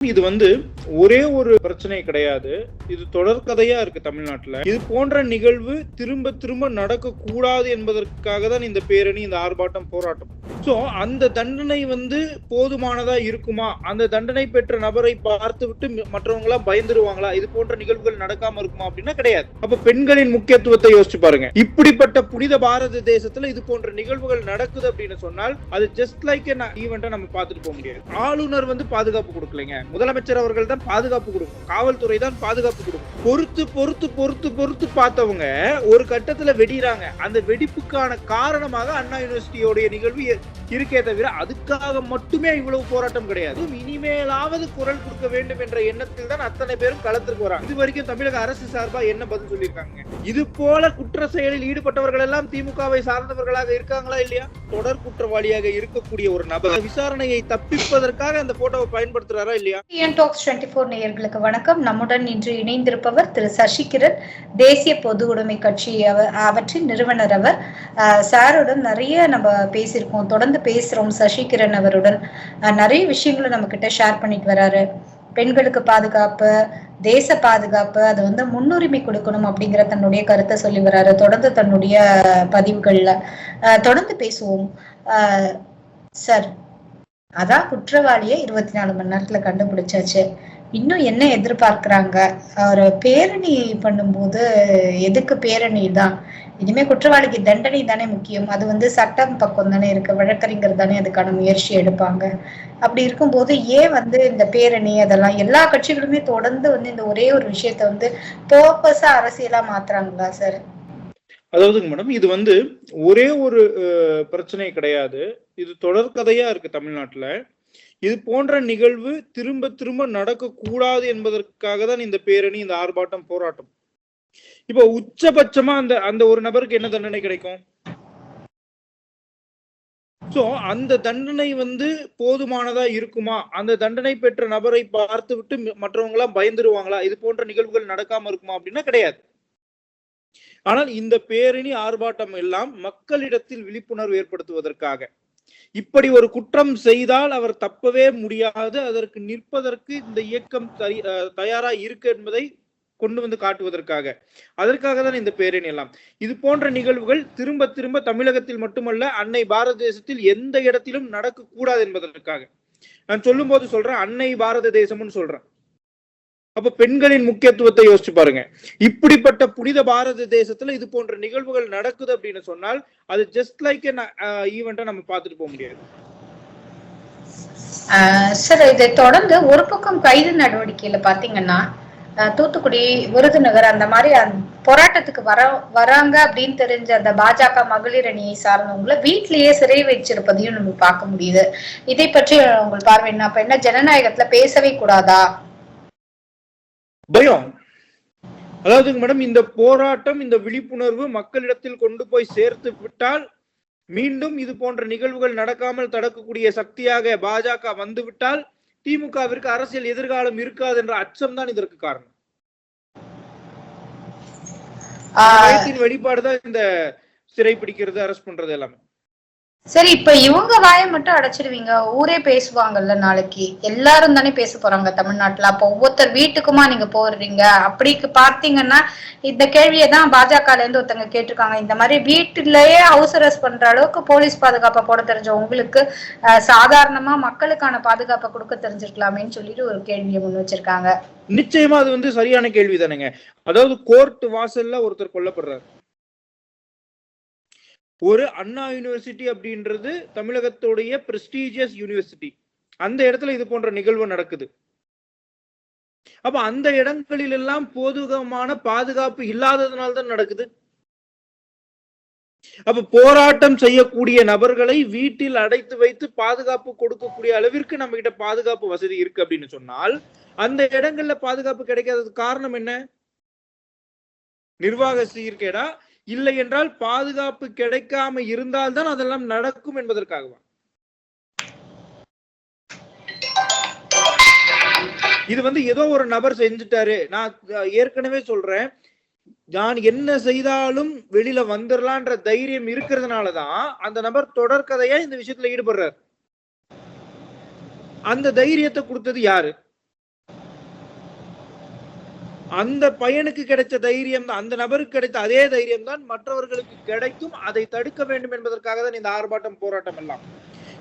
இது வந்து ஒரே ஒரு பிரச்சனை கிடையாது. இது தொடர்கதையா இருக்கு தமிழ்நாட்டுல. இது போன்ற நிகழ்வு திரும்ப திரும்ப நடக்க கூடாது என்பதற்காக தான் இந்த பேரணி இந்த ஆர்ப்பாட்டம் போராட்டம். சோ அந்த தண்டனை வந்து போதுமானதா இருக்குமா? அந்த தண்டனை பெற்ற நபரை பார்த்து விட்டு மற்றவங்களா பயந்துருவாங்களா? இது போன்ற நிகழ்வுகள் நடக்காம இருக்குமா அப்படின்னா கிடையாது. அப்ப பெண்களின் முக்கியத்துவத்தை யோசிச்சு பாருங்க. இப்படிப்பட்ட புனித பாரத தேசத்துல இது போன்ற நிகழ்வுகள் நடக்குது அப்படின்னு சொன்னால் அது ஜஸ்ட் லைக் ஈவெண்ட்டை நம்ம பார்த்துட்டு போக முடியாது. ஆளுநர் வந்து பாதுகாப்பு கொடுக்கலைங்க. முதலமைச்சர் அவர்கள் தான் பாதுகாப்பு கொடுக்கும். காவல்துறை தான் பாதுகாப்பு கொடுக்கும். பொறுத்து பொறுத்து பொறுத்து பொறுத்து பார்த்தவங்க ஒரு கட்டத்துல வெடிறாங்க. அந்த வெடிப்புக்கான காரணமாக அண்ணா யூனிவர்சிட்டியோடைய நிகழ்வு இருக்கே தவிர அதுக்காக மட்டுமே இவ்வளவு போராட்டம் கிடையாது. இனிமேலாவது குரல் கொடுக்க வேண்டும் என்ற எண்ணத்தில் தான் அத்தனை பேரும் களத்திற்கு வராங்க. இது வரைக்கும் தமிழக அரசு சார்பா என்ன பதில் சொல்லியிருக்காங்க? இது போல குற்ற செயலில் ஈடுபட்டவர்கள் எல்லாம் திமுகவை சார்ந்தவர்களாக இருக்காங்களா இல்லையா? தொடர் குற்றவாளியாக இருக்கக்கூடிய ஒரு நபர். விசாரணையை தப்பிப்பதற்காக அந்த போட்டோவை பயன்படுத்துறாரா இல்லையா? டுவெண்ட்டி ஃபோர் நேயர்களுக்கு வணக்கம். நம்முடன் இன்று இணைந்திருப்பவர் திரு சசிகிரண் தேசிய பொது உடைமை கட்சி அவற்றின் நிறுவனர் அவர். சாருடன் நிறைய நம்ம பேசியிருக்கோம் தொடர்ந்து பேசுறோம் சசிகிரண் அவருடன். நிறைய விஷயங்களை நம்ம கிட்ட ஷேர் பண்ணிட்டு வராரு. பெண்களுக்கு பாதுகாப்பு தேச பாதுகாப்பு அது வந்து முன்னுரிமை கொடுக்கணும் அப்படிங்கிற தன்னுடைய கருத்தை சொல்லி வராரு தொடர்ந்து தன்னுடைய பதிவுகள்ல. தொடர்ந்து பேசுவோம். சார் அதான் குற்றவாளியை இருபத்தி நாலு மணி நேரத்துல கண்டுபிடிச்சாச்சு. இன்னும் என்ன எதிர்பார்க்கிறாங்க? ஒரு பேரணி பண்ணும்போது எதுக்கு பேரணி தான்? இனிமே குற்றவாளிக்கு தண்டனை தானே முக்கியம். அது வந்து சட்டம் பக்கம் தானே இருக்கு. வழக்கறிஞர் தானே அதுக்கான முயற்சி எடுப்பாங்க. அப்படி இருக்கும்போது ஏன் வந்து இந்த பேரணி அதெல்லாம் எல்லா கட்சிகளுமே தொடர்ந்து வந்து இந்த ஒரே ஒரு விஷயத்த வந்து பர்பஸா அரசியலா மாத்துறாங்களா சார் அதாவதுங்க மேடம் இது வந்து ஒரே ஒரு பிரச்சனை கிடையாது. இது தொடர்கதையா இருக்கு தமிழ்நாட்டுல. இது போன்ற நிகழ்வு திரும்ப திரும்ப நடக்கக்கூடாது என்பதற்காக தான் இந்த பேரணி இந்த ஆர்ப்பாட்டம் போராட்டம். இப்போ உச்சபட்சமா அந்த அந்த ஒரு நபருக்கு என்ன தண்டனை கிடைக்கும்? சோ அந்த தண்டனை வந்து போதுமானதா இருக்குமா? அந்த தண்டனை பெற்ற நபரை பார்த்து விட்டு மற்றவங்க எல்லாம் பயந்துருவாங்களா? இது போன்ற நிகழ்வுகள் நடக்காம இருக்குமா அப்படின்னா கிடையாது. ஆனால் இந்த பேரணி ஆர்ப்பாட்டம் எல்லாம் மக்களிடத்தில் விழிப்புணர்வு ஏற்படுத்துவதற்காக. இப்படி ஒரு குற்றம் செய்தால் அவர் தப்பவே முடியாது. அதற்கு நிற்பதற்கு இந்த இயக்கம் தயாரா இருக்கு என்பதை கொண்டு வந்து காட்டுவதற்காக. அதற்காக தான் இந்த பேரணி எல்லாம். இது போன்ற நிகழ்வுகள் திரும்ப திரும்ப தமிழகத்தில் மட்டுமல்ல அன்னை பாரத தேசத்தில் எந்த இடத்திலும் நடக்க கூடாது என்பதற்காக. நான் சொல்லும் போது சொல்றேன் அன்னை பாரத தேசம்னு சொல்றேன். அப்ப பெண்களின் முக்கியத்துவத்தை யோசிச்சு பாருங்க. இப்படிப்பட்ட புனித பாரத தேசத்துல இது போன்ற நிகழ்வுகள் நடக்குது அப்படின்னு சொன்னால் அது ஜஸ்ட் லைக் ஈவெண்ட்டா நம்ம பார்த்துட்டு போக முடியாது. ஆஹ் சார் இதை தொடர்ந்து ஒரு பக்கம் கைது நடவடிக்கையில பாத்தீங்கன்னா தூத்துக்குடி விருதுநகர் அந்த மாதிரி போராட்டத்துக்கு வர வராங்க அப்படின்னு தெரிஞ்ச அந்த பாஜக மகளிர் அணியை சார்ந்தவங்கள வீட்டிலேயே சிறை வச்சிருப்பதையும் நம்ம பார்க்க முடியுது. இதை பற்றி உங்கள் பார்வை என்ன? அப்ப என்ன ஜனநாயகத்துல பேசவே கூடாதா? பயம். அதாவது மேடம் இந்த போராட்டம் இந்த விழிப்புணர்வு மக்களிடத்தில் கொண்டு போய் சேர்த்து விட்டால் மீண்டும் இது போன்ற நிகழ்வுகள் நடக்காமல் தடுக்கக்கூடிய சக்தியாக பாஜக வந்து விட்டால் திமுகவிற்கு அரசியல் எதிர்காலம் இருக்காது என்ற அச்சம் தான் இதற்கு காரணம். பயத்தின் வெளிப்பாடுதான் இந்த சிறை பிடிக்கிறது அரெஸ்ட் பண்றது எல்லாமே. சரி இப்ப இவங்க வாயை மட்டும் அடைச்சிடுவீங்க ஊரே பேசுவாங்கல்ல நாளைக்கு. எல்லாரும் தானே பேச போறாங்க தமிழ்நாட்டுல. அப்ப ஒவ்வொருத்தர் வீட்டுக்குமா நீங்க போடுறீங்க அப்படி பார்த்தீங்கன்னா இந்த கேள்வியை தான் பாஜகல இருந்து ஒருத்தங்க கேட்டிருக்காங்க. இந்த மாதிரி வீட்டிலேயே ஹவுஸ் அரெஸ்ட் பண்ற அளவுக்கு போலீஸ் பாதுகாப்பை போட தெரிஞ்ச உங்களுக்கு சாதாரணமா மக்களுக்கான பாதுகாப்பை கொடுக்க தெரிஞ்சிருக்கலாமேன்னு சொல்லிட்டு ஒரு கேள்வியை முன் வச்சிருக்காங்க. நிச்சயமா அது வந்து சரியான கேள்வி தானுங்க அதாவது கோர்ட் வாசல்ல ஒருத்தர் கொல்லப்படுறாரு. ஒரு அண்ணா யூனிவர்சிட்டி அப்படின்றது தமிழகத்துடைய பிரஸ்டீஜியஸ் யூனிவர்சிட்டி அந்த இடத்துல இது போன்ற நிகழ்வு நடக்குது. அப்ப அந்த இடங்களில் எல்லாம் போதுகமான பாதுகாப்பு இல்லாததுனால தான் நடக்குது. அப்ப போராட்டம் செய்யக்கூடிய நபர்களை வீட்டில் அடைத்து வைத்து பாதுகாப்பு கொடுக்கக்கூடிய அளவிற்கு நம்ம கிட்ட பாதுகாப்பு வசதி இருக்கு அப்படின்னு சொன்னால் அந்த இடங்கள்ல பாதுகாப்பு கிடைக்காததுக்கு காரணம் என்ன? நிர்வாக சீர்கேடா இல்லை என்றால் பாதுகாப்பு கிடைக்காம இருந்தால்தான் அதெல்லாம் நடக்கும் என்பதற்காகவா? இது வந்து ஏதோ ஒரு நபர் செஞ்சுட்டாரு. நான் ஏற்கனவே சொல்றேன். நான் என்ன செய்தாலும் வெளியில வந்துடலான்ற தைரியம் இருக்கிறதுனாலதான் அந்த நபர் தொடர்கதையா இந்த விஷயத்துல ஈடுபடுறாரு. அந்த தைரியத்தை கொடுத்தது யாரு? அந்த பையனுக்கு கிடைச்ச தைரியம் தான் அந்த நபருக்கு கிடைத்த அதே தைரியம் தான் மற்றவர்களுக்கு கிடைக்கும் அதை தடுக்க வேண்டும் என்பதற்காக தான் இந்த ஆர்ப்பாட்டம் போராட்டம் எல்லாம்.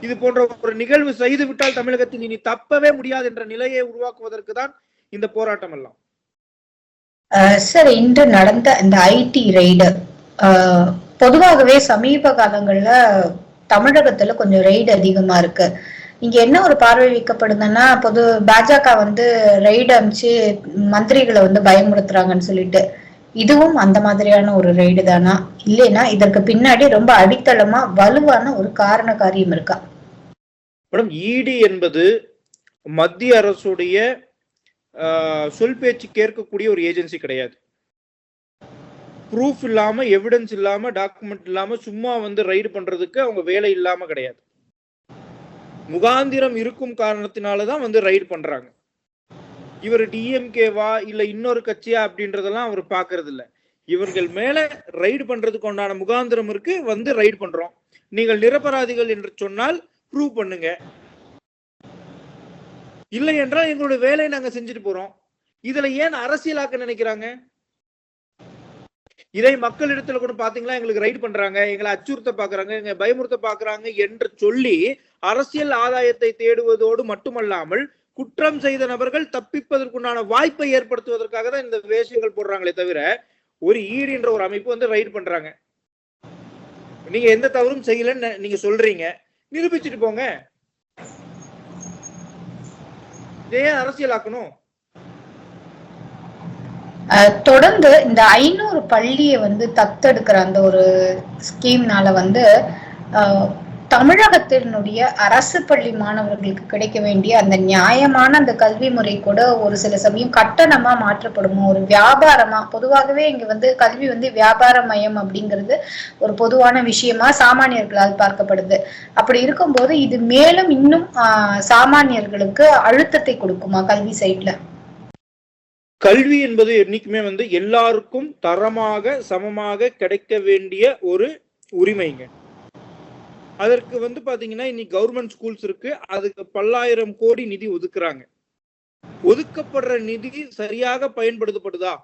இது போன்ற ஒரு நிகழ்வு செய்து விட்டால் தமிழகத்தில் இனி தப்பவே முடியாது என்ற நிலையை உருவாக்குவதற்கு தான் இந்த போராட்டம் எல்லாம். சார் இன்று நடந்த இந்த ஐடி ரெய்டு பொதுவாகவே சமீப காலங்கள்ல தமிழகத்துல கொஞ்சம் ரெய்டு அதிகமா இருக்கு. இங்க என்ன ஒரு பார்வை வைக்கப்படுதுன்னா பொது பாஜக வந்து ரைடு அமைச்சு மந்திரிகளை வந்து பயமுறுத்துறாங்கன்னு சொல்லிட்டு. இதுவும் அந்த மாதிரியான ஒரு ரைடு தானா? இல்லைன்னா இதற்கு பின்னாடி ரொம்ப அடித்தளமா வலுவான ஒரு காரண காரியம் இருக்கா? மேடம் இடி என்பது மத்திய அரசுடைய சொல் பேச்சு கேட்கக்கூடிய ஒரு ஏஜென்சி கிடையாது. ப்ரூஃப் இல்லாம எவிடன்ஸ் இல்லாம டாக்குமெண்ட் இல்லாம சும்மா வந்து ரைடு பண்றதுக்கு அவங்க வேலை இல்லாம கிடையாது. முகாந்திரம் இருக்கும் காரணத்தினாலதான் வந்து ரைடு பண்றாங்க. இவர் டிஎம்கேவா இல்ல இன்னொரு கட்சியா அப்படின்றதெல்லாம் அவர் பாக்குறது இல்ல இவர்கள் மேல ரைடு பண்றதுக்கு உண்டான முகாந்திரம் இருக்கு வந்து ரைடு பண்றோம். நீங்கள் நிரபராதிகள் என்று சொன்னால் ப்ரூவ் பண்ணுங்க. இல்லை என்றால் எங்களுடைய வேலையை நாங்க செஞ்சுட்டு போறோம். இதுல ஏன் அரசியலாக்க நினைக்கிறாங்க? இதை மக்களிடத்துல கூட பாத்தீங்களா? எங்களுக்கு ரைட் பண்றாங்க எங்களை அச்சுறுத்த பாக்குறாங்க எங்க பயமுறுத்த பாக்குறாங்க என்று சொல்லி அரசியல் ஆதாயத்தை தேடுவதோடு மட்டுமல்லாமல் குற்றம் செய்த நபர்கள் தப்பிப்பதற்குண்டான வாய்ப்பை ஏற்படுத்துவதற்காக தான் இந்த வேஷங்கள் போடுறாங்களே தவிர ஒரு ஈடு என்ற ஒரு அமைப்பு வந்து ரைட் பண்றாங்க. நீங்க எந்த தவறும் செய்யலன்னு நீங்க சொல்றீங்க. நிரூபிச்சுட்டு போங்க. இதே ஏன் அரசியலாக்கணும் தொடர்ந்து இந்த ஐநூறு பள்ளியை வந்து தத்தெடுக்கிற அந்த ஒரு ஸ்கீம்னால வந்து தமிழகத்தினுடைய அரசு பள்ளி மாணவர்களுக்கு கிடைக்க வேண்டிய அந்த நியாயமான அந்த கல்வி முறை கூட ஒரு சில சமயம் கட்டணமா மாற்றப்படுமோ? ஒரு வியாபாரமா? பொதுவாகவே இங்க வந்து கல்வி வந்து வியாபார மயம் அப்படிங்கிறது ஒரு பொதுவான விஷயமா சாமானியர்களால் பார்க்கப்படுது. அப்படி இருக்கும்போது இது மேலும் இன்னும் சாமானியர்களுக்கு அழுத்தத்தை கொடுக்குமா கல்வி சைட்ல? கல்வி என்பது என்னைக்குமே வந்து எல்லாருக்கும் தரமாக சமமாக கிடைக்க வேண்டிய ஒரு உரிமைங்க. அதற்கு வந்து பாத்தீங்கன்னா இன்னைக்கு கவர்மெண்ட் ஸ்கூல்ஸ் இருக்கு. அதுக்கு பல்லாயிரம் கோடி நிதி ஒதுக்குறாங்க. ஒதுக்கப்படுற நிதி சரியாக பயன்படுத்தப்படுதா?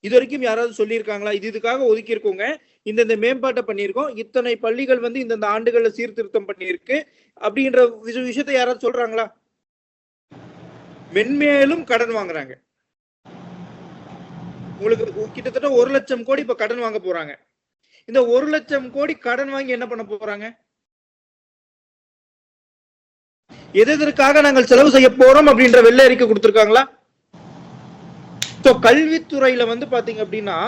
இது வரைக்கும் யாராவது சொல்லியிருக்காங்களா? இது இதுக்காக ஒதுக்கியிருக்கோங்க. இந்தந்த மேம்பாட்டை பண்ணியிருக்கோம். இத்தனை பள்ளிகள் வந்து இந்தந்த ஆண்டுகள்ல சீர்திருத்தம் பண்ணியிருக்கு. அப்படின்ற விஷ- விஷயத்தை யாராவது சொல்றாங்களா? மென்மேலும் கடன் வாங்குறாங்க. உங்களுக்கு கிட்டத்தட்ட ஒரு லட்சம் கோடி இப்ப கடன் வாங்க போறாங்க. இந்த ஒரு லட்சம் கோடி கடன் வாங்கி என்ன பண்ண போறாங்க? எதற்காக நாங்கள் செலவு செய்ய போறோம் அப்படின்ற வெள்ளை அறிக்கை கொடுத்திருக்காங்களா? So, கல்வித்துறையில வந்து பாத்தீங்க அப்படின்னா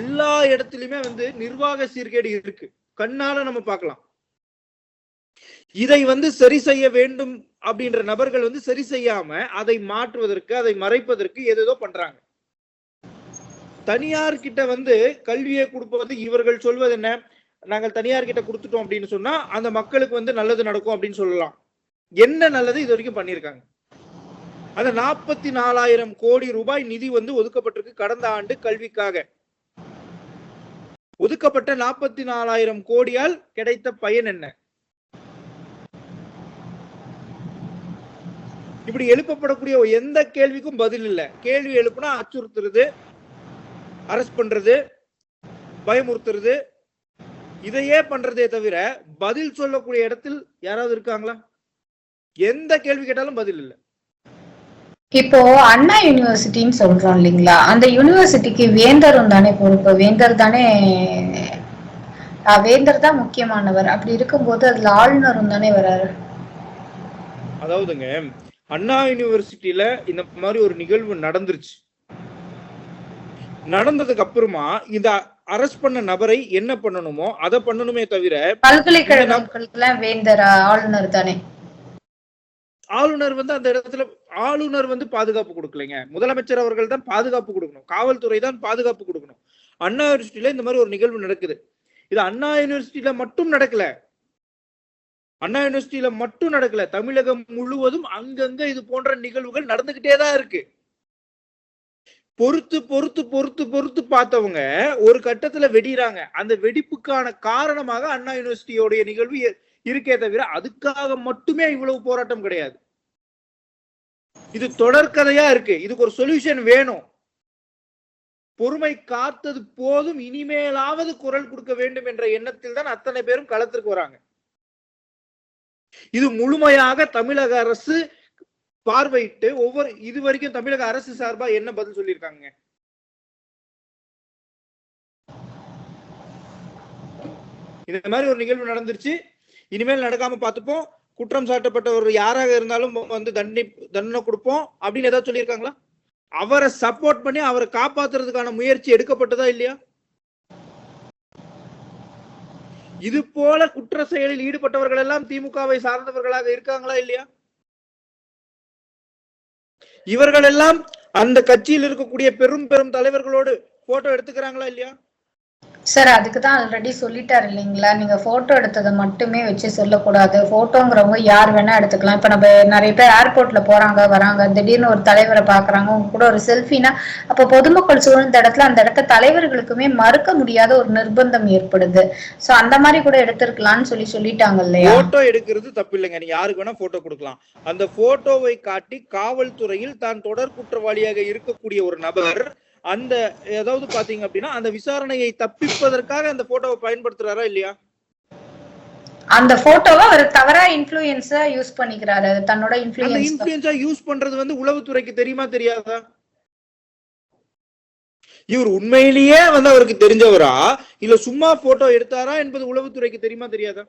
எல்லா இடத்துலயுமே வந்து நிர்வாக சீர்கேடு இருக்கு. கண்ணால நம்ம பார்க்கலாம். இதை வந்து சரி செய்ய வேண்டும் அப்படின்ற நபர்கள் வந்து சரி செய்யாம அதை மாற்றுவதற்கு அதை மறைப்பதற்கு ஏதேதோ பண்றாங்க. தனியார் கிட்ட வந்து கல்வியை கொடுப்பது இவர்கள் சொல்வது என்ன? நாங்கள் தனியார் கிட்ட கொடுத்துட்டோம் அப்படின்னு சொன்னா அந்த மக்களுக்கு வந்து நல்லது நடக்கும் அப்படின்னு சொல்லலாம். என்ன நல்லது? இது வரைக்கும் பண்ணியிருக்காங்க. அந்த நாற்பத்தி நாலாயிரம் கோடி ரூபாய் நிதி வந்து ஒதுக்கப்பட்டிருக்கு கடந்த ஆண்டு கல்விக்காக. ஒதுக்கப்பட்ட நாற்பத்தி நாலாயிரம் கோடியால் கிடைத்த பயன் என்ன? இப்படி எழுப்பப்படக்கூடிய எந்த கேள்விக்கும் பதில் இல்ல. கேள்வி எழுப்புனா அச்சுறுத்துறது அரெஸ்ட் பண்றது பயமுறுத்துறது இதையே பண்றதே தவிர பதில் சொல்லக்கூடிய இடத்தில் யாராவது இருக்காங்களா? எந்த கேள்வி கேட்டாலும் பதில் இல்ல. இப்போ அண்ணா யூனிவர்சிட்டின்னு சொல்றோம் இல்லைங்களா? அந்த யூனிவர்சிட்டிக்கு வேந்தரும் தானே பொறுப்பு? வேந்தர் தானே வேந்தர் தான் முக்கியமானவர். அப்படி இருக்கும்போது அதுல ஆளுநரும் தானே வராரு? அதாவதுங்க அண்ணா யூனிவர்சிட்டியில இந்த மாதிரி ஒரு நிகழ்வு நடந்துருச்சு. நடந்ததுக்கு அப்புறமா இந்த அரெஸ்ட் பண்ண நபரை என்ன பண்ணணுமோ அதை பண்ணணுமே தவிர பல்கலைக்கழகங்களுக்கெல்லாம் வேந்தர் ஆளுநர் தானே. ஆளுநர் வந்து அந்த இடத்துல ஆளுநர் வந்து பாதுகாப்பு கொடுக்கலைங்க. முதலமைச்சர் அவர்கள் தான் பாதுகாப்பு கொடுக்கணும். காவல்துறை தான் பாதுகாப்பு கொடுக்கணும். அண்ணா யூனிவர்சிட்டியில இந்த மாதிரி ஒரு நிகழ்வு நடக்குது. இது அண்ணா யூனிவர்சிட்டியில மட்டும் நடக்கல. அண்ணா யூனிவர்சிட்டியில மட்டும் நடக்கல. தமிழகம் முழுவதும் அங்கங்க இது போன்ற நிகழ்வுகள் நடந்துகிட்டே தான் இருக்கு. பொறுத்து பொறுத்து பொறுத்து பொறுத்து பார்த்தவங்க ஒரு கட்டத்துல வெடிறாங்க. அந்த வெடிப்புக்கான காரணமாக அண்ணா யூனிவர்சிட்டியோடைய நிகழ்வு இருக்கே தவிர அதுக்காக மட்டுமே இவ்வளவு போராட்டம் கிடையாது. இது தொடர்கதையா இருக்கு. இதுக்கு ஒரு சொல்யூஷன் வேணும். பொறுமை காத்தது போதும் இனிமேலாவது குரல் கொடுக்க வேண்டும் என்ற எண்ணத்தில் தான் அத்தனை பேரும் களத்திற்கு வராங்க. இது முழுமையாக தமிழக அரசு பார்வையிட்டு ஒவ்வொரு இது வரைக்கும் தமிழக அரசு சார்பா என்ன பதில் சொல்லியிருக்காங்க? இந்த மாதிரி ஒரு நிகழ்வு நடந்துருச்சு. இனிமேல் நடக்காம பார்த்துப்போம். குற்றம் சாட்டப்பட்டவர் யாராக இருந்தாலும் வந்து தண்டனை தண்டனை கொடுப்போம். அப்படின்னு ஏதாவது சொல்லியிருக்காங்களா? அவரை சப்போர்ட் பண்ணி அவரை காப்பாத்துறதுக்கான முயற்சி எடுக்கப்பட்டதா இல்லையா? இது போல குற்ற செயலில் ஈடுபட்டவர்கள் எல்லாம் திமுகவை சார்ந்தவர்களாக இருக்காங்களா இல்லையா? இவர்கள் எல்லாம் அந்த கட்சியில் இருக்கக்கூடிய பெரும் பெரும் தலைவர்களோடு போட்டோ எடுத்துக்கிறாங்களா இல்லையா? சார் அதுக்கு தான் ஆல்ரெடி சொல்லிட்டாரு இல்லைங்களா? நீங்க போட்டோ எடுத்ததை மட்டுமே வச்சு சொல்லக்கூடாது. போட்டோங்கிறவங்க யார் வேணா எடுத்துக்கலாம். இப்ப நம்ம நிறைய பேர் ஏர்போர்ட்ல போறாங்க வராங்க திடீர்னு ஒரு தலைவரை பாக்குறாங்க உங்க கூட ஒரு செல்ஃபினா அப்ப பொதுமக்கள் சூழ்ந்த இடத்துல அந்த இடத்த தலைவர்களுக்குமே மறுக்க முடியாத ஒரு நிர்பந்தம் ஏற்படுது. சோ அந்த மாதிரி கூட எடுத்திருக்கலாம்னு சொல்லி சொல்லிட்டாங்க இல்லையா? போட்டோ எடுக்கிறது தப்பு இல்லைங்க. நீங்க யாருக்கு வேணா போட்டோ கொடுக்கலாம். அந்த போட்டோவை காட்டி காவல்துறையில் தான் தொடர் குற்றவாளியாக இருக்கக்கூடிய ஒரு நபர் அந்த ஏதாவது பாத்தீங்க அப்படின்னா அந்த விசாரணையை தப்பிப்பதற்காக அந்த போட்டோவை பயன்படுத்துறாரா இல்லையா? அந்த போட்டோவை அவர் தவறா இன்ஃபுளுயன்ஸா யூஸ் பண்ணிக்கிறாரு. தன்னோட இன்ஃபுளுயன்ஸ் இன்ஃபுளுன்ஸா யூஸ் பண்றது வந்து உளவுத்துறைக்கு தெரியுமா தெரியாதா? இவர் உண்மையிலேயே வந்து அவருக்கு தெரிஞ்சவரா? இல்ல சும்மா போட்டோ எடுத்தாரா என்பது உளவுத்துறைக்கு தெரியுமா தெரியாதா?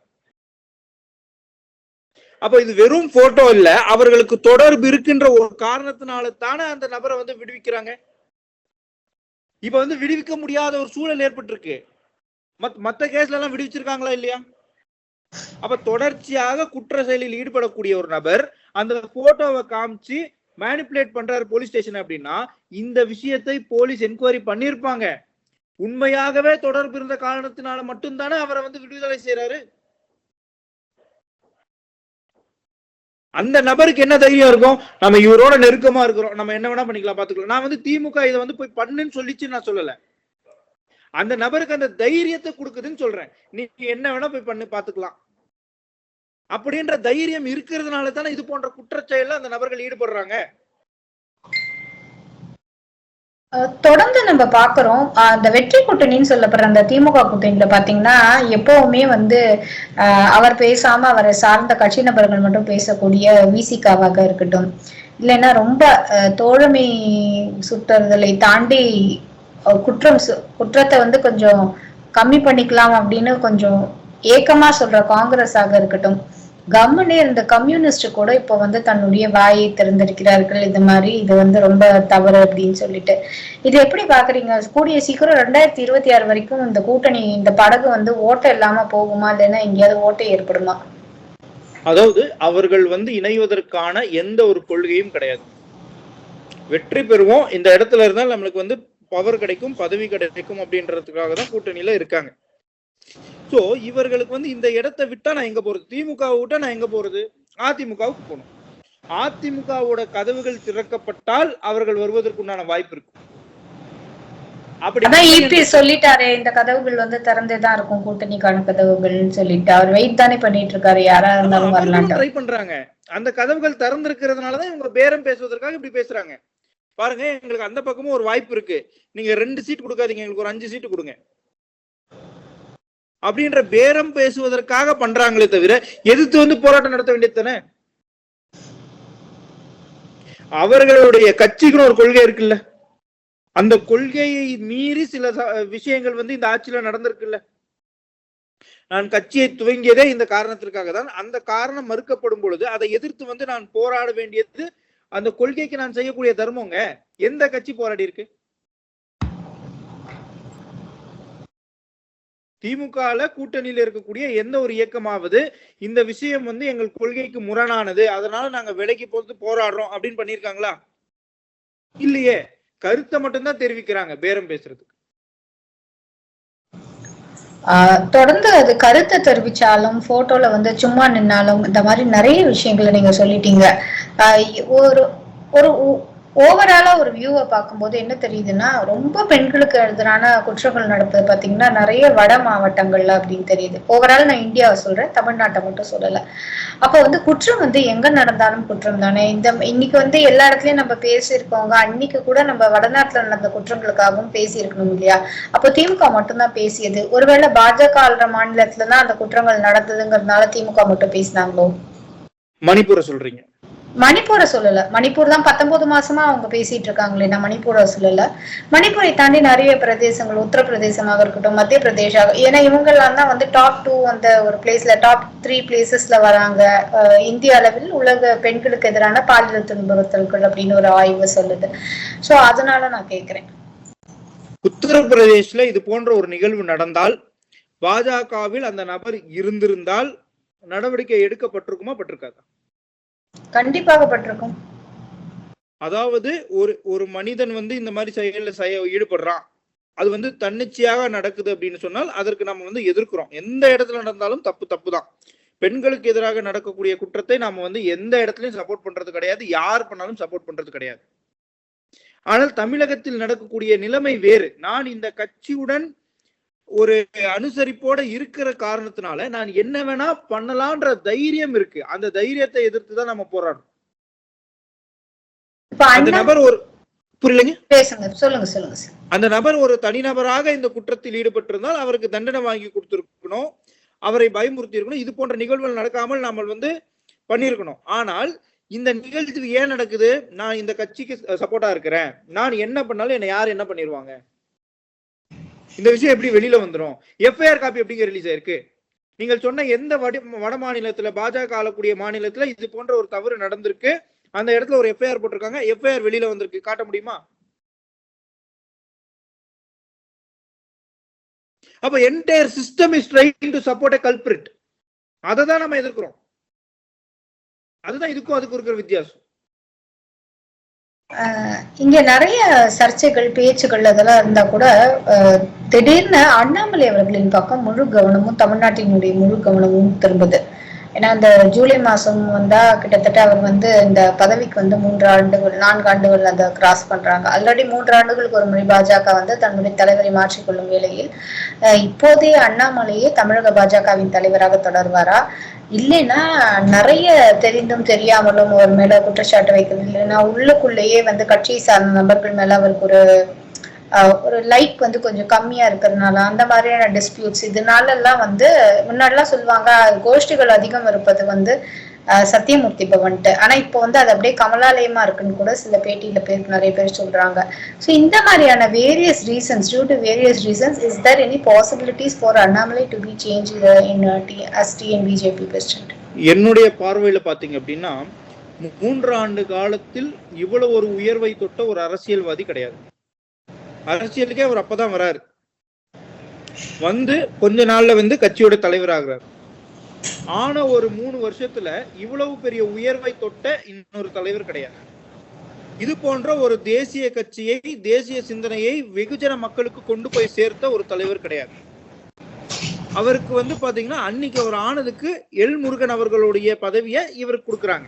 அப்ப இது வெறும் போட்டோ இல்ல அவர்களுக்கு தொடர்பு இருக்கின்ற ஒரு காரணத்தினால தானே அந்த நபரை வந்து விடுவிக்கிறாங்க? இப்ப வந்து விடுவிக்க முடியாத ஒரு சூழல் ஏற்பட்டிருக்கு. மத் மத்த கேஸ்ல எல்லாம் விடுவிச்சிருக்காங்களா இல்லையா? அப்ப தொடர்ச்சியாக குற்ற செயலில் ஈடுபடக்கூடிய ஒரு நபர் அந்த போட்டோவை காமிச்சு மேனிப்புலேட் பண்றாரு போலீஸ் ஸ்டேஷன் அப்படின்னா இந்த விஷயத்தை போலீஸ் என்கொயரி பண்ணிருப்பாங்க உண்மையாகவே தொடர்பு இருந்த காரணத்தினால மட்டும்தானே அவரை வந்து விடுதலை செய்யறாரு அந்த நபருக்கு என்ன தைரியம் இருக்கும்? நம்ம இவரோட நெருக்கமா இருக்கிறோம். நம்ம என்ன வேணா பண்ணிக்கலாம் பாத்துக்கலாம். நான் வந்து திமுக இதை வந்து போய் பண்ணுன்னு சொல்லிச்சு நான் சொல்லல. அந்த நபருக்கு அந்த தைரியத்தை கொடுக்குதுன்னு சொல்றேன். நீ என்ன வேணா போய் பண்ணு பாத்துக்கலாம். அப்படின்ற தைரியம் இருக்கிறதுனால தானே இது போன்ற குற்றச்செயல அந்த நபர்கள் ஈடுபடுறாங்க? தொடர்ந்து நம்ம பாக்குறோம் அந்த வெற்றி கூட்டணின்னு சொல்லப்படுற அந்த திமுக கூட்டணியில பாத்தீங்கன்னா எப்பவுமே வந்து அவர் பேசாம அவரை சார்ந்த கட்சி நபர்கள் மட்டும் பேசக்கூடிய விசிகாவாக இருக்கட்டும். இல்லைன்னா ரொம்ப தோழமை சுட்டுறதலை தாண்டி குற்றம் சு- குற்றத்தை வந்து கொஞ்சம் கம்மி பண்ணிக்கலாம் அப்படின்னு கொஞ்சம் ஏக்கமா சொல்ற காங்கிரஸாக இருக்கட்டும். கவர்மெண்டே இருந்த கம்யூனிஸ்ட் கூட இப்போ வந்து தன்னுடைய வாயை திறந்திருக்கிறார்கள். இது மாதிரி இது வந்து ரொம்ப தவறு அப்படின்னு சொல்லிட்டு. இது எப்படி பாக்குறீங்க? கூடிய சீக்கிரம் ரெண்டாயிரத்தி இருபத்தி ஆறு வரைக்கும் இந்த கூட்டணி இந்த படகு வந்து ஓட்டை இல்லாம போகுமா? இல்லைன்னா எங்கேயாவது ஓட்டை ஏற்படுமா? அதாவது அவர்கள் வந்து இணைவதற்கான எந்த ஒரு கொள்கையும் கிடையாது. வெற்றி பெறுவோம். இந்த இடத்துல இருந்தால் நம்மளுக்கு வந்து பவர் கிடைக்கும் பதவி கிடைக்கும் அப்படின்றதுக்காக தான் கூட்டணியில இருக்காங்க. சோ இவர்களுக்கு வந்து இந்த இடத்தை விட்டா நான் எங்க போறது? திமுகவை விட்டா நான் எங்க போறது? அதிமுகவுக்கு போகணும். அதிமுகவோட கதவுகள் திறக்கப்பட்டால் அவர்கள் வருவதற்குண்டான வாய்ப்பு இருக்கும். இபி சொல்லிட்டாரே இந்த கதவுகள் வந்து திறந்தே தான் இருக்கும் கூட்டணிக்கான கதவுகள்னு சொல்லிட்டு. அவர் வெயிட் தானே பண்ணிட்டு இருக்காரு. யாரா இருந்தாலும் வரலான்ட்டு ட்ரை பண்றாங்க. அந்த கதவுகள் திறந்திருக்கிறதுனாலதான் இவங்க பேரம் பேசுவதற்காக இப்படி பேசுறாங்க. பாருங்க எங்களுக்கு அந்த பக்கமும் ஒரு வாய்ப்பு இருக்கு. நீங்க ரெண்டு சீட் கொடுக்காதீங்க. எங்களுக்கு ஒரு அஞ்சு சீட்டு கொடுங்க. அப்படின்ற பேரம் பேசுவதற்காக பண்றாங்களே தவிர எதிர்த்து வந்து போராட்டம் நடத்த வேண்டியது தானே? அவர்களுடைய கட்சிக்குன்னு ஒரு கொள்கை இருக்குல்ல. அந்த கொள்கையை மீறி சில விஷயங்கள் வந்து இந்த ஆட்சியில நடந்திருக்குல்ல. நான் கட்சியை துவங்கியதே இந்த காரணத்திற்காக தான். அந்த காரணம் மறுக்கப்படும் பொழுது அதை எதிர்த்து வந்து நான் போராட வேண்டியது அந்த கொள்கைக்கு நான் செய்யக்கூடிய தர்மங்க. எந்த கட்சி போராடி இருக்கு? திமுகல கூட்டணியில இருக்கக்கூடிய எந்த ஒரு இயக்கமாவது இந்த விஷயம் வந்து எங்கள் கொள்கைக்கு முரணானது. அதனால நாங்க விலைக்கு போட்டு போராடுறோம் அப்படின்னு பண்ணிருக்காங்களா? இல்லையே. கருத்தை மட்டும்தான் தெரிவிக்கிறாங்க பேரம் பேசுறதுக்கு. ஆஹ் தொடர்ந்து அது கருத்தை தெரிவிச்சாலும் போட்டோல வந்து சும்மா நின்னாலும் இந்த மாதிரி நிறைய விஷயங்களை நீங்க சொல்லிட்டீங்க. ஒரு ஒரு உ- ஓவராலா ஒரு வியூவை பார்க்கும்போது என்ன தெரியுதுன்னா ரொம்ப பெண்களுக்கு எதிரான குற்றங்கள் நடப்பது பாத்தீங்கன்னா நிறைய வட மாவட்டங்கள்ல அப்படின்னு தெரியுது. ஓவரால் நான் இந்தியாவை சொல்றேன் தமிழ்நாட்டை மட்டும் சொல்லல. அப்போ வந்து குற்றம் வந்து எங்க நடந்தாலும் குற்றம் தானே. இந்த இன்னைக்கு வந்து எல்லா இடத்துலயும் நம்ம பேசியிருக்கோங்க அன்னைக்கு கூட நம்ம வடநாட்டுல நடந்த குற்றங்களுக்காகவும் பேசியிருக்கணும் இல்லையா? அப்போ திமுக மட்டும்தான் பேசியது. ஒருவேளை பாஜக ஆள்ற மாநிலத்துலதான் அந்த குற்றங்கள் நடந்ததுங்கிறதுனால திமுக மட்டும் பேசினாங்களோ? மணிப்பூரை சொல்றீங்க. மணிப்பூரை சொல்லல. மணிப்பூர் தான் பத்தொன்பது மாசமா அவங்க பேசிட்டு இருக்காங்களே நான் மணிப்பூரை சொல்லல. மணிப்பூரை தாண்டி நிறைய பிரதேசங்கள் உத்தரப்பிரதேசமாக இருக்கட்டும் மத்திய பிரதேசம் ஏன்னா இவங்கெல்லாம் தான் வந்து டாப் டூ அந்த ஒரு பிளேஸ்ல டாப் த்ரீ பிளேசஸ்ல வராங்க. அஹ் இந்திய அளவில் உலக பெண்களுக்கு எதிரான பாலியல் துன்புறுத்தல்கள் அப்படின்னு ஒரு ஆய்வு சொல்லுது. சோ அதனால நான் கேக்குறேன். உத்தரப்பிரதேஷ்ல இது போன்ற ஒரு நிகழ்வு நடந்தால் பாஜகவில் அந்த நபர் இருந்திருந்தால் நடவடிக்கை எடுக்கப்பட்டிருக்குமா? பட்டிருக்காதா? கண்டிப்பாக பட்டிருக்கும் அதாவது ஒரு ஒரு மனிதன் வந்து இந்த மாதிரி செயல செய்ய ஈடுபடுறான். அது வந்து தன்னிச்சையாக நடக்குது அப்படின்னு சொன்னால் அதற்கு நம்ம வந்து எதிர்க்கிறோம். எந்த இடத்துல நடந்தாலும் தப்பு தப்பு தான் பெண்களுக்கு எதிராக நடக்கக்கூடிய குற்றத்தை நாம வந்து எந்த இடத்துலயும் சப்போர்ட் பண்றது கிடையாது. யார் பண்ணாலும் சப்போர்ட் பண்றது கிடையாது. ஆனால் தமிழகத்தில் நடக்கக்கூடிய நிலைமை வேறு. நான் இந்த கட்சியுடன் ஒரு அனுசரிப்போட இருக்கிற காரணத்தினால நான் என்ன வேணா பண்ணலான்ற தைரியம் இருக்கு. அந்த தைரியத்தை எதிர்த்து தான் நம்ம போராடணும் அந்த நபர் ஒரு புரியலங்க? சொல்லுங்க சொல்லுங்க அந்த நபர் ஒரு தனிநபராக இந்த குற்றத்தில் ஈடுபட்டிருந்தால் அவருக்கு தண்டனை வாங்கி கொடுத்திருக்கணும். அவரை பயமுறுத்தி இருக்கணும் இது போன்ற நிகழ்வுகள் நடக்காமல் நாம வந்து பண்ணியிருக்கணும். ஆனால் இந்த நிகழ்ச்சி ஏன் நடக்குது? நான் இந்த கட்சிக்கு சப்போர்ட்டா இருக்கிறேன். நான் என்ன பண்ணாலும் என்னை யார் என்ன பண்ணிடுவாங்க இந்த விஷயம் எப்படி வெளியில வந்துடும் எஃப்ஐஆர் காப்பி எப்படிங்க ரிலீஸ் ஆயிருக்கு? நீங்கள் சொன்ன எந்த வட வட மாநிலத்துல பாஜக ஆளக்கூடிய மாநிலத்துல இது போன்ற ஒரு தவறு நடந்திருக்கு. அந்த இடத்துல ஒரு எஃப்ஐஆர் போட்டிருக்காங்க. எஃப்ஐஆர் வெளியில வந்திருக்கு. காட்ட முடியுமா? அப்ப entire system is trying to support a culprit அதை தான் நம்ம எதிர்க்கிறோம். அதுதான் இதுக்கும் அதுக்கும் இருக்கிற வித்தியாசம். இங்க நிறைய சர்ச்சைகள் பேச்சுகள் அதெல்லாம் இருந்தா கூட திடீர்னு அண்ணாமலை அவர்களின் பக்கம் முழு கவனமும் தமிழ்நாட்டினுடைய முழு கவனமும் திரும்புது. ஏன்னா இந்த ஜூலை மாசம் வந்தா கிட்டத்தட்ட அவர் வந்து இந்த பதவிக்கு வந்து மூன்று ஆண்டுகள் நான்கு ஆண்டுகள் அதை கிராஸ் பண்றாங்க. ஆல்ரெடி மூன்று ஆண்டுகளுக்கு ஒரு முறை பாஜக வந்து தன்னுடைய தலைவரை மாற்றிக்கொள்ளும் வேளையில் இப்போதைய அண்ணாமலையே தமிழக பாஜகவின் தலைவராக தொடர்வாரா? இல்லைன்னா நிறைய தெரிந்தும் தெரியாமலும் அவர் மேல குற்றச்சாட்டு வைக்கிறது இல்லைன்னா உள்ளுக்குள்ளேயே வந்து கட்சியை சார்ந்த நபர்கள் மேல அவருக்கு ஒரு ஒரு லைக் வந்து கொஞ்சம் கம்மியா இருக்கிறதுனால அந்த மாதிரியான டிஸ்பியூட்ஸ் இதனால எல்லாம் வந்து முன்னாடிலாம் சொல்லுவாங்க கோஷ்டிகள் அதிகம் இருப்பது வந்து சத்தியமூர்த்தி பவன்ட்டு. ஆனா இப்போ வந்து அது அப்படியே கமலாலயமா இருக்குன்னு கூட சில பேட்டியில பேர் நிறைய பேர் சொல்றாங்க. ஸோ இந்த மாதிரியான various reasons due to various reasons is there any possibilities for Annamalai to be change in as TN BJP president என்னுடைய பார்வையில பாத்தீங்க அப்படின்னா மூன்று ஆண்டு காலத்தில் இவ்வளவு ஒரு உயர்வை தொட்ட ஒரு அரசியல்வாதி கிடையாது. அரசியலுக்கே அவர் அப்பதான் வராரு. வந்து கொஞ்ச நாள்ல வந்து கட்சியோட தலைவர் ஆகுறாரு ஆன ஒரு மூணு வருஷத்துல இவ்வளவு பெரிய உயர்வை தொட்ட இன்னொரு தலைவர் கிடையாது. இது போன்ற ஒரு தேசிய கட்சியை தேசிய சிந்தனையை வெகுஜன மக்களுக்கு கொண்டு போய் சேர்த்த ஒரு தலைவர் கிடையாது. அவருக்கு வந்து பாத்தீங்கன்னா அன்னைக்கு அவர் ஆனதுக்கு எல் முருகன் அவர்களுடைய பதவியை இவருக்கு கொடுக்குறாங்க.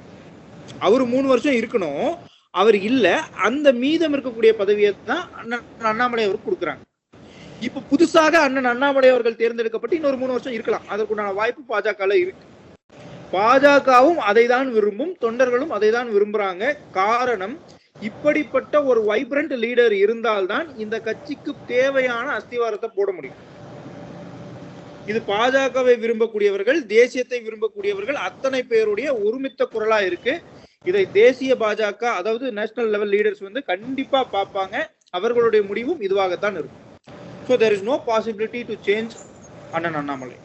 அவர் மூணு வருஷம் இருக்கணும். அவர் இல்ல அந்த மீதம் இருக்கக்கூடிய பதவியை தான் அண்ணன் அண்ணாமலை அவருக்கு கொடுக்குறாங்க. இப்ப புதுசாக அண்ணன் அண்ணாமலை அவர்கள் தேர்ந்தெடுக்கப்பட்டு இன்னொரு மூணு வருஷம் இருக்கலாம். அதற்குண்டான வாய்ப்பு பாஜக இருக்கு. பாஜகவும் அதை தான் விரும்பும் தொண்டர்களும் அதை தான் விரும்புறாங்க. காரணம் இப்படிப்பட்ட ஒரு வைப்ரண்ட் லீடர் இருந்தால்தான் இந்த கட்சிக்கு தேவையான அஸ்திவாரத்தை போட முடியும். இது பாஜகவை விரும்பக்கூடியவர்கள் தேசியத்தை விரும்பக்கூடியவர்கள் அத்தனை பேருடைய ஒருமித்த குரலா இருக்கு. இதை தேசிய பாஜக அதாவது நேஷனல் லெவல் லீடர்ஸ் வந்து கண்டிப்பா பார்ப்பாங்க. அவர்களுடைய முடிவும் இதுவாகத்தான் இருக்கும். So there is no possibility to change அண்ணன் அண்ணாமலை.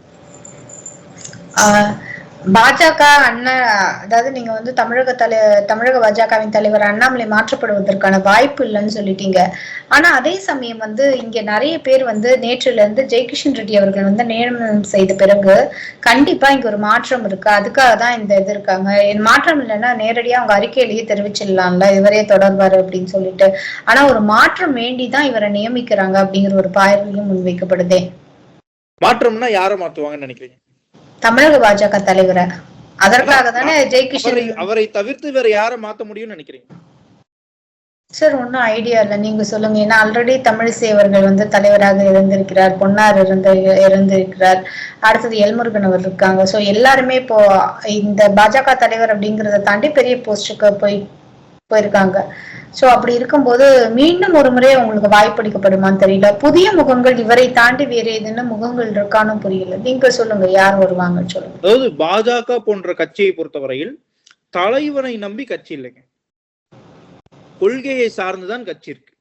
பாஜக அண்ணா அதாவது நீங்க வந்து தமிழக தலை தமிழக பாஜகவின் தலைவர் அண்ணாமலை மாற்றப்படுவதற்கான வாய்ப்பு இல்லைன்னு சொல்லிட்டீங்க. ஆனா அதே சமயம் வந்து இங்க நிறைய பேர் வந்து நேற்றுல இருந்து ஜெயகிஷன் ரெட்டி அவர்கள் வந்து நியமனம் செய்த பிறகு கண்டிப்பா இங்க ஒரு மாற்றம் இருக்கு. அதுக்காக தான் இந்த இது இருக்காங்க. என் மாற்றம் இல்லைன்னா நேரடியா அவங்க அறிக்கையிலேயே தெரிவிச்சிடலாம்ல. இவரே தொடர்வாரு அப்படின்னு சொல்லிட்டு. ஆனா ஒரு மாற்றம் வேண்டிதான் இவரை நியமிக்கிறாங்க அப்படிங்கிற ஒரு பார்வையும் முன்வைக்கப்படுதே. மாற்றம்னா யாரை மாத்துவாங்கன்னு நினைக்கிறீங்க? தமிழக பாஜக தலைவரை. அதற்காக தானே ஜெய்கிஷன் அவரை தவிர்த்து வேற யாரை மாத்த முடியும்னு நினைக்கிறீங்க? சார் ஒன்றும் ஐடியா இல்லை. நீங்க சொல்லுங்க. ஏன்னா ஆல்ரெடி தமிழிசை அவர்கள் வந்து தலைவராக இருந்திருக்கிறார் பொன்னார் இருந்த இருந்திருக்கிறார். அடுத்தது எல்முருகன் அவர் இருக்காங்க. ஸோ எல்லாருமே இப்போ இந்த பாஜக தலைவர் அப்படிங்கிறத தாண்டி பெரிய போஸ்டுக்கு போய் போயிருக்காங்க. சோ அப்படி இருக்கும்போது மீண்டும் ஒரு முறை உங்களுக்கு வாய்ப்பளிக்கப்படுமான்னு தெரியல. புதிய முகங்கள் இவரை தாண்டி வேற ஏதேனும் முகங்கள் இருக்கான்னு புரியல. நீங்க சொல்லுங்க யார் வருவாங்கன்னு சொல்லுங்க. அதாவது பாஜக போன்ற கட்சியை பொறுத்தவரையில் தலைவனை நம்பி கட்சி இல்லைங்க கொள்கையை சார்ந்துதான் கட்சி இருக்கு.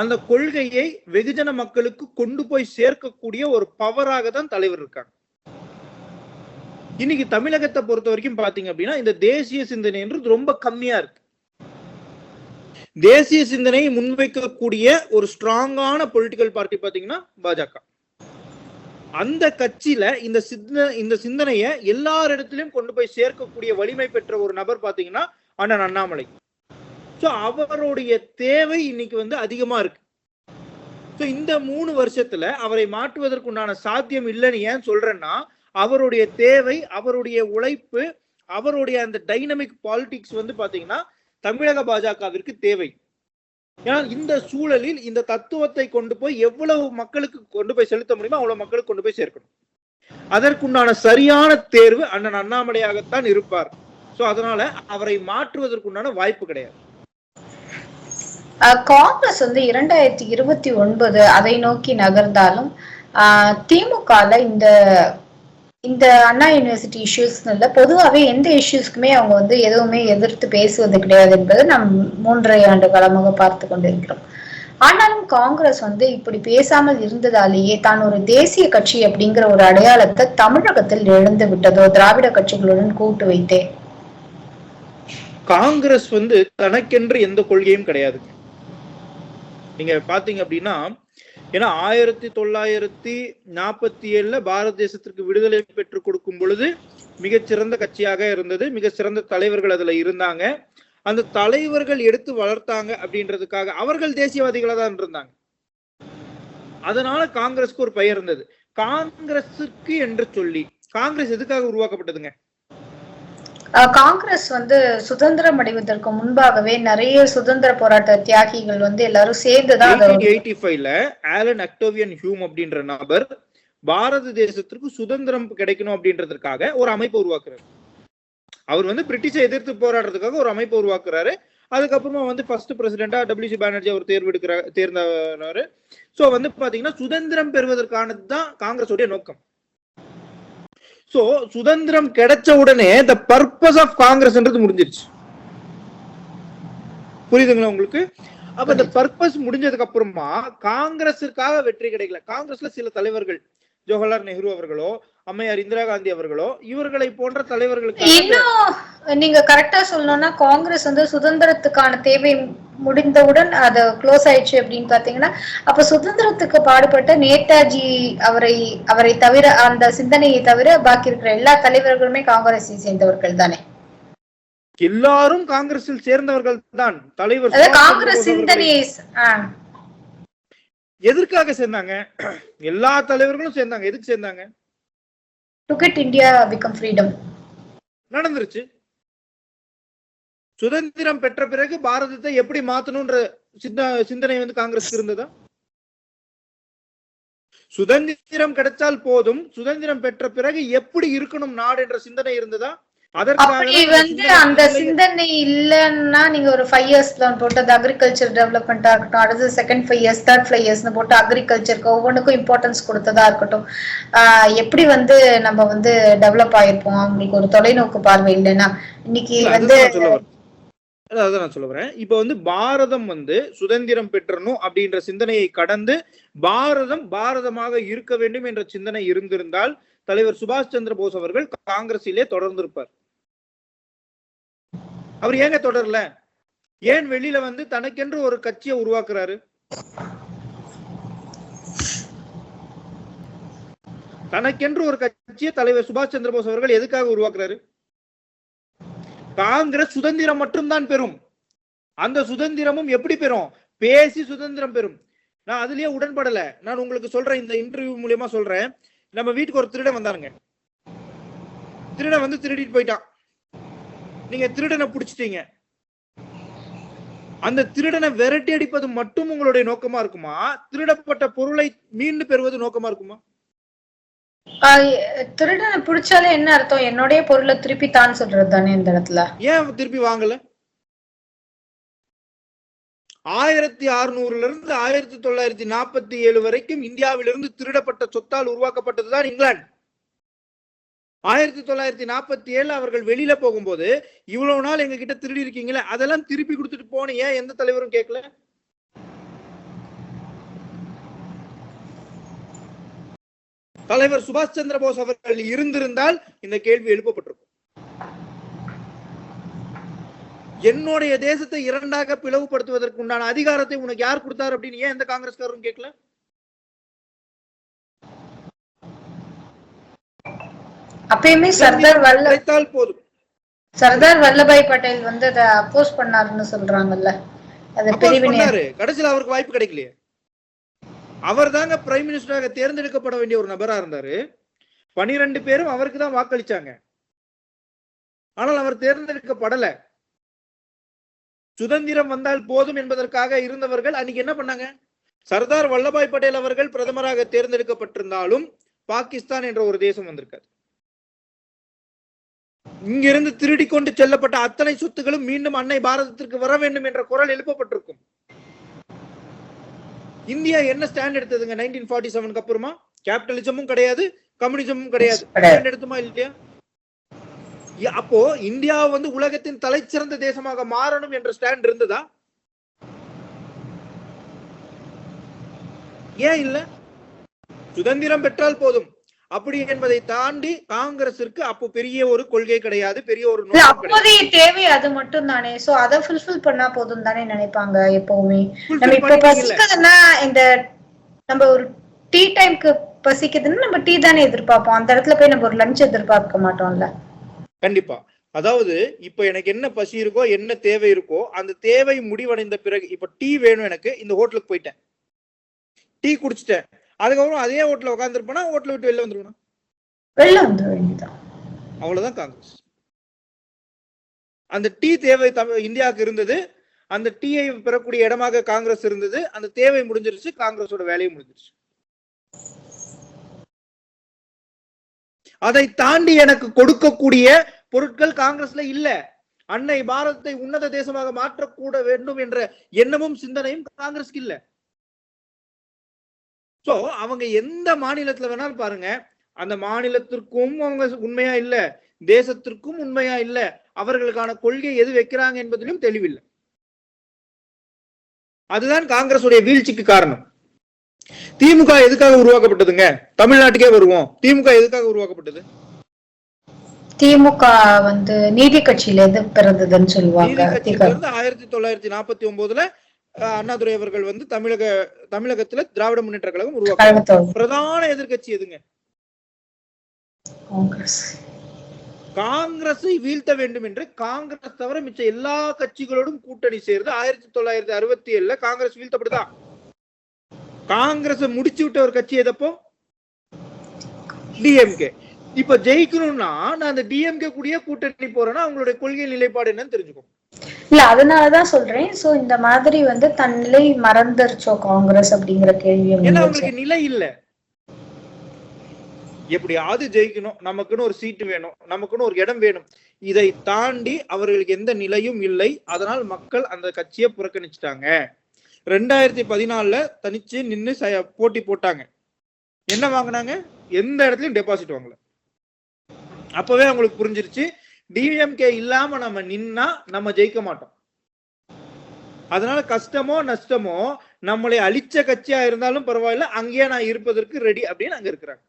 அந்த கொள்கையை வெகுஜன மக்களுக்கு கொண்டு போய் சேர்க்கக்கூடிய ஒரு பவராக தான் தலைவர் இருக்காங்க. இன்னைக்கு தமிழகத்தை பொறுத்த வரைக்கும் பாத்தீங்க அப்படின்னா இந்த தேசிய சிந்தனைன்றது ரொம்ப கம்மியா இருக்கு. தேசிய சிந்தனையை முன்வைக்கக்கூடிய ஒரு ஸ்ட்ராங்கான பொலிட்டிக்கல் பார்ட்டி பாத்தீங்கன்னா பாஜக. அந்த கட்சியில இந்த சிந்த இந்த சிந்தனையை எல்லார் இடத்துலயும் கொண்டு போய் சேர்க்கக்கூடிய வலிமை பெற்ற ஒரு நபர் பாத்தீங்கன்னா அண்ணன் அண்ணாமலை. சோ அவருடைய தேவை இன்னைக்கு வந்து அதிகமா இருக்கு. சோ இந்த மூணு வருஷத்துல அவரை மாற்றுவதற்குண்டான சாத்தியம் இல்லைன்னு ஏன் சொல்றேன்னா அவருடைய தேவை அவருடைய உழைப்பு அவருடைய அந்த டைனமிக் பாலிடிக்ஸ் வந்து பாத்தீங்கன்னா தமிழக பாஜகவிற்கு தேவை. ஏன்னா இந்த சூழலில் இந்த தத்துவத்தை கொண்டு போய் எவ்வளவு மக்களுக்கு கொண்டு போய் செலுத்த முடியுமோ அவ்வளவு மக்களுக்கு கொண்டு போய் சேர்க்கணும். அதற்குண்டான சரியான தேர்வு அண்ணன் அண்ணாமலையாகத்தான் இருப்பார். சோ அதனால அவரை மாற்றுவதற்குண்டான வாய்ப்பு கிடையாது. காங்கிரஸ் வந்து இரண்டாயிரத்தி இருபத்தி ஒன்பது அதை நோக்கி நகர்ந்தாலும் திமுகல இந்த இந்த அண்ணா யூனிவர்சிட்டி இஷ்யூஸ்னு பொதுவாகவே எந்த இஷ்யூஸ்க்குமே அவங்க வந்து எதுவுமே எதிர்த்து பேசுவது கிடையாது என்பது நாம் மூன்றரை ஆண்டு காலமாக பார்த்து கொண்டிருக்கிறோம். ஆனாலும் காங்கிரஸ் வந்து இப்படி பேசாமல் இருந்ததாலேயே தான் ஒரு தேசிய கட்சி அப்படிங்கிற ஒரு அடையாளத்தை தமிழகத்தில் எழுந்து விட்டதோ திராவிட கட்சிகளுடன் கூட்டு வைத்தே. காங்கிரஸ் வந்து தனக்கென்று எந்த கொள்கையும் கிடையாது. நீங்க பாத்தீங்க அப்படின்னா ஏன்னா ஆயிரத்தி தொள்ளாயிரத்தி நாற்பத்தி ஏழுல பாரத தேசத்திற்கு விடுதலை பெற்றுக் கொடுக்கும் பொழுது மிகச்சிறந்த கட்சியாக இருந்தது மிக சிறந்த தலைவர்கள் அதுல இருந்தாங்க. அந்த தலைவர்கள் எடுத்து வளர்த்தாங்க அப்படின்றதுக்காக அவர்கள் தேசியவாதிகளா தான் இருந்தாங்க. அதனால காங்கிரஸ்க்கு ஒரு பெயர் இருந்தது. காங்கிரஸுக்கு என்று சொல்லி காங்கிரஸ் எதுக்காக உருவாக்கப்பட்டதுங்க? காங்கிரஸ் வந்து சுதந்திரம் அடைவதற்கு முன்பாகவே நிறைய சுதந்திர போராட்ட தியாகிகள் வந்து எல்லாரும் சேர்ந்துதான் எயிட்டி ஃபைவ்ல ஆலன் அக்டோவியன் ஹியூம் அப்படின்ற நபர் பாரத தேசத்திற்கு சுதந்திரம் கிடைக்கணும் அப்படின்றதுக்காக ஒரு அமைப்பை உருவாக்குறாரு. அவர் வந்து பிரிட்டிஷை எதிர்த்து போராடுறதுக்காக ஒரு அமைப்பை உருவாக்குறாரு. அதுக்கப்புறமா வந்து ஃபர்ஸ்ட் பிரசிடென்டா டபிள்யூசி பானர்ஜி அவர் தேர்வெடுக்கிற தேர்ந்தவர். சோ வந்து பாத்தீங்கன்னா சுதந்திரம் பெறுவதற்கானது தான் காங்கிரஸோடைய நோக்கம். சோ சுதந்திரம் கிடைச்ச உடனே த பர்பஸ் ஆஃப் காங்கிரஸ்ன்றது முடிஞ்சிருச்சு. புரியுதுங்களா உங்களுக்கு? அப்ப இந்த பர்பஸ் முடிஞ்சதுக்கு அப்புறமா காங்கிரஸுக்காக வெற்றி கிடைக்கல. காங்கிரஸ்ல சில தலைவர்கள் ஜவஹர்லால் நேரு அவர்களோ அம்மையார் இந்திரா காந்தி அவர்களோ இவர்களை போன்ற தலைவர்களுக்கு இன்னும் நீங்க கரெக்டா சொல்லணும்னா காங்கிரஸ் வந்து சுதந்திரத்துக்கான தேவை முடிந்தவுடன் அது க்ளோஸ் ஆயிடுச்சு அப்படின்னு பாத்தீங்கன்னா அப்ப சுதந்திரத்துக்கு பாடுபட்ட நேதாஜி அவரை அவரை தவிர அந்த சிந்தனையை தவிர பாக்கி இருக்கிற எல்லா தலைவர்களுமே காங்கிரஸை சேர்ந்தவர்கள் தானே. எல்லாரும் காங்கிரஸில் சேர்ந்தவர்கள் தான். தலைவர் காங்கிரஸ் சிந்தனையை எதற்காக சேர்ந்தாங்க? எல்லா தலைவர்களும் சேர்ந்தாங்க. எதுக்கு சேர்ந்தாங்க? To get India become freedom நடந்துருச்சு. சுதந்திரம் பெற்ற பிறகு பாரதத்தை எப்படி மாத்தணும்ன்ற சிந்த- சிந்தனை வந்து காங்கிரஸ் இருந்ததா? சுதந்திரம் கிடைச்சால் போதும். சுதந்திரம் பெற்ற பிறகு எப்படி இருக்கணும் நாடு என்ற சிந்தனை இருந்ததா? அப்படி வந்து அந்த. சிந்தனை இல்லைன்னா நீங்க ஒரு ஃபைவ் இயர்ஸ் பிளான் போட்டு அது அக்ரிகல்ச்சர் டெவலப்மெண்டா இருக்கட்டும் அடுத்து second five years third five இயர்ஸ்னு போட்டு அக்ரிகல்ச்சருக்கு ஒவ்வொன்றுக்கும் இம்பார்ட்டன்ஸ் கொடுத்ததா இருக்கட்டும். எப்படி வந்து நம்ம வந்து டெவலப் ஆயிருப்போம்? அவங்களுக்கு ஒரு தொலைநோக்கு பார்வை இல்லைன்னா. இன்னைக்கு வந்து அதான் நான் சொல்ல வரேன். இப்ப வந்து பாரதம் வந்து சுதந்திரம் பெற்றணும் அப்படின்ற சிந்தனையை கடந்து பாரதம் பாரதமாக இருக்க வேண்டும் என்ற சிந்தனை இருந்திருந்தால் தலைவர் சுபாஷ் சந்திர போஸ் அவர்கள் காங்கிரஸிலே தொடர்ந்திருப்பார். அவர் ஏங்க தொடரல? ஏன் வெளியில வந்து தனக்கென்று ஒரு கட்சியை உருவாக்குறாரு? தனக்கென்று ஒரு கட்சியை தலைவர் சுபாஷ் சந்திர போஸ் அவர்கள் எதுக்காக உருவாக்குறாரு? காங்கிரஸ் சுதந்திரம் மட்டும்தான் பெறும். அந்த சுதந்திரமும் எப்படி பெறும்? பேசி சுதந்திரம் பெறும். நான் அதுலயே உடன்படல. நான் உங்களுக்கு சொல்றேன் இந்த இன்டர்வியூ மூலியமா சொல்றேன். நம்ம வீட்டுக்கு ஒரு திருடன் வந்தாருங்க. திருடன் வந்து திருடிட்டு போயிட்டான். நீங்க திருடனை புடிச்சிட்டீங்க. அந்த திருடனை விரட்டி அடிப்பது மட்டும் உங்களுடைய நோக்கமா இருக்குமா? திருடப்பட்ட பொருளை மீண்டு பெறுவது நோக்கமா இருக்குமா? திருடனை பிடிச்சாலே என்ன அர்த்தம்? என்னுடைய பொருளை திருப்பி தான் சொல்றது தானே இந்த இடத்துல? ஏன் திருப்பி வாங்கல? ஆயிரத்தி அறுநூறுல இருந்து ஆயிரத்தி தொள்ளாயிரத்தி நாற்பத்தி ஏழு வரைக்கும் இந்தியாவிலிருந்து திருடப்பட்ட சொத்தால் உருவாக்கப்பட்டதுதான் இங்கிலாந்து. ஆயிரத்தி தொள்ளாயிரத்தி நாற்பத்தி ஏழு அவர்கள் வெளியில போகும்போது இவ்வளவு நாள் எங்க கிட்ட திருடி இருக்கீங்களே அதெல்லாம் திருப்பி கொடுத்துட்டு போன ஏன் எந்த தலைவரும் கேட்கல? தலைவர் சுபாஷ் சந்திர போஸ் அவர்கள் இருந்திருந்தால் இந்த கேள்வி எழுப்பப்பட்டிருக்கும். என்னுடைய தேசத்தை இரண்டாக பிளவுபடுத்துவதற்கு உண்டான அதிகாரத்தை உனக்கு யார் கொடுத்தார் அப்படின்னு ஏன் எந்த காங்கிரஸ்காரரும் கேட்கல? அப்பயுமே சர்தார் வல்ல போதும். சர்தார் வல்லபாய் பட்டேல் வந்து அதை அப்போஸ் பண்ணாருன்னு சொல்றாங்கல்ல. அது பிரிவினை கடைசியில அவருக்கு வாய்ப்பு கிடைக்கலையே. அவர் தாங்க பிரைம் மினிஸ்டராக தேர்ந்தெடுக்கப்பட வேண்டிய ஒரு நபரா இருந்தாரு. பனிரெண்டு பேரும் அவருக்கு தான் வாக்களிச்சாங்க. ஆனால் அவர் தேர்ந்தெடுக்கப்படல. சுதந்திரம் வந்தால் போதும் என்பதற்காக இருந்தவர்கள் அன்னைக்கு என்ன பண்ணாங்க? சர்தார் வல்லபாய் பட்டேல் அவர்கள் பிரதமராக தேர்ந்தெடுக்கப்பட்டிருந்தாலும் பாகிஸ்தான் என்ற ஒரு தேசம் வந்திருக்காது. இங்கிருந்து திருடி கொண்டு செல்லப்பட்ட அத்தனை சொத்துகளும் மீண்டும் அன்னை பாரதத்திற்கு வர வேண்டும் என்ற குரல் எழுப்பப்பட்டிருக்கும். இந்தியா என்ன ஸ்டாண்ட் எடுத்ததுங்க? நைன்டீன் ஃபார்ட்டி செவனுக்கு அப்புறமா? கேபிட்டலிசமும் கிடையாது கம்யூனிசமும் கிடையாது. Stand எடுத்துமா இல்லையா? அப்போ இந்தியா வந்து உலகத்தின் தலைச்சிறந்த தேசமாக மாறணும் என்ற ஸ்டாண்ட் இருந்ததா? ஏன் இல்ல? சுதந்திரம் பெற்றால் போதும். அப்படி என்பதை தாண்டி காங்கிரசிற்கு அப்போ பெரிய ஒரு கொள்கை கிடையாது பெரிய ஒரு அப்போதைய தேவை அது மட்டும் தானே சோ அதை ஃபுல்ஃபில் பண்ணா போதும் தானே நினைப்பாங்க எப்பவுமே. நம்ம இப்ப. பசிக்குதுன்னா இந்த நம்ம ஒரு டீ டைம்க்கு பசிக்குதுன்னா நம்ம டீ தானே எதிர்பார்ப்போம். அந்த இடத்துல போய் நம்ம ஒரு லஞ்ச் எதிர்பார்க்க மாட்டோம்ல. கண்டிப்பா. அதாவது இப்ப எனக்கு என்ன பசி இருக்கோ என்ன தேவை இருக்கோ அந்த தேவை முடிவடைந்த பிறகு இப்ப டீ வேணும் எனக்கு இந்த ஹோட்டலுக்கு போயிட்டேன். டீ குடிச்சிட்டேன். அதுக்கப்புறம் அதே ஹோட்டல்ல உட்காந்துருப்பேனா ஹோட்டலை விட்டு வெளில வந்துருவேன்? வெளில வந்து வேண்டியதான் அவ்வளவுதான் காங்கிரஸ். அந்த டீ தேவை இந்தியாவுக்கு இருந்தது. அந்த டீயை பெறக்கூடிய இடமாக காங்கிரஸ் இருந்தது. அந்த தேவை முடிஞ்சிருச்சு காங்கிரஸோட வேலையும் முடிஞ்சிருச்சு. அதை தாண்டி எனக்கு கொடுக்கக்கூடிய பொருட்கள் காங்கிரஸ்ல இல்ல. அன்னை பாரதத்தை உன்னத தேசமாக மாற்றக்கூட வேண்டும் என்ற எண்ணமும் சிந்தனையும் காங்கிரஸ்க்கு இல்ல. சோ அவங்க எந்த மாநிலத்துல வேணாலும் பாருங்க. அந்த மாநிலத்திற்கும் அவங்க உண்மையா இல்ல தேசத்திற்கும் உண்மையா இல்ல அவர்களுக்கான கொள்கை எது வைக்கிறாங்க என்பதிலும் தெளிவில்லை. அதுதான் காங்கிரசுடைய வீழ்ச்சிக்கு காரணம். திமுக எதுக்காக உருவாக்கப்பட்டதுங்க? தமிழ்நாட்டுக்கே வருவோம். திமுக எதுக்காக உருவாக்கப்பட்டது? திமுக வந்து நீதி கட்சியில இருந்து பிறந்ததுன்னு சொல்லுவாங்க ஆயிரத்தி தொள்ளாயிரத்தி நாற்பத்தி ஒன்பதுல அண்ணாதுரை அவர்கள் வந்து தமிழக தமிழகத்துல திராவிட முன்னேற்ற கழகம் உருவாக்க பிரதான எதிர்க்கட்சி எதுங்க? காங்கிரஸ். காங்கிரஸை வீழ்த்த வேண்டும் என்று காங்கிரஸ் தவிர மிச்ச எல்லா கட்சிகளோடும் கூட்டணி சேர்ந்து ஆயிரத்தி தொள்ளாயிரத்தி அறுபத்தி ஏழுல காங்கிரஸ் வீழ்த்தப்படுதா? காங்கிரஸ் முடிச்சு விட்ட ஒரு கட்சி எதப்போ? டிஎம்கே இப்ப ஜெயிக்கணும்னா நான் அந்த டிஎம்கே கூடயே கூட்டணி போறேன்னா அவங்களுடைய கொள்கை நிலைப்பாடு என்னன்னு தெரிஞ்சுக்கோ. இல்ல அதனாலதான் சொல்றேன். சோ இந்த மாதிரி வந்து தன் நிலை மறந்துருச்சோ காங்கிரஸ் அப்படிங்கிற. அவங்களுக்கு நிலை இல்ல. எப்படியாவது ஜெயிக்கணும்? நமக்குன்னு ஒரு சீட்டு வேணும். நமக்குன்னு ஒரு இடம் வேணும். இதை தாண்டி அவர்களுக்கு எந்த நிலையும் இல்லை. அதனால் மக்கள் அந்த கட்சியை புறக்கணிச்சிட்டாங்க. ரெண்டாயிரத்தி பதினாலுல தனிச்சு நின்னு ச- போட்டி போட்டாங்க. என்ன வாங்குனாங்க? எந்த இடத்துலயும் டெபாசிட் வாங்கல. அப்பவே அவங்களுக்கு புரிஞ்சிருச்சு. டிஎம்கே இல்லாம நம்ம நின்னா நம்ம ஜெயிக்க மாட்டோம். அதனால கஷ்டமோ நஷ்டமோ நம்மளை அழிச்ச கட்சியா இருந்தாலும் பரவாயில்ல அங்கேயே நான் இருப்பதற்கு ரெடி அப்படின்னு அங்க இருக்கிறாங்க.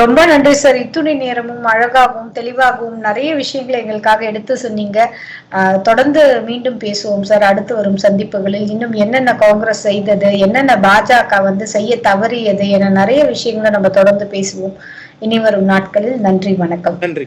ரொம்ப நன்றி சார். இத்துணை நேரமும் அழகாகவும் தெளிவாகவும் நிறைய விஷயங்களை எங்களுக்காக எடுத்து சொன்னீங்க. ஆஹ் தொடர்ந்து மீண்டும் பேசுவோம் சார். அடுத்து வரும் சந்திப்புகளில் இன்னும் என்னென்ன காங்கிரஸ் செய்தது என்னென்ன பாஜக வந்து செய்ய தவறியது என நிறைய விஷயங்களை நம்ம தொடர்ந்து பேசுவோம். இனி வரும் நாட்களில் நன்றி வணக்கம். நன்றி.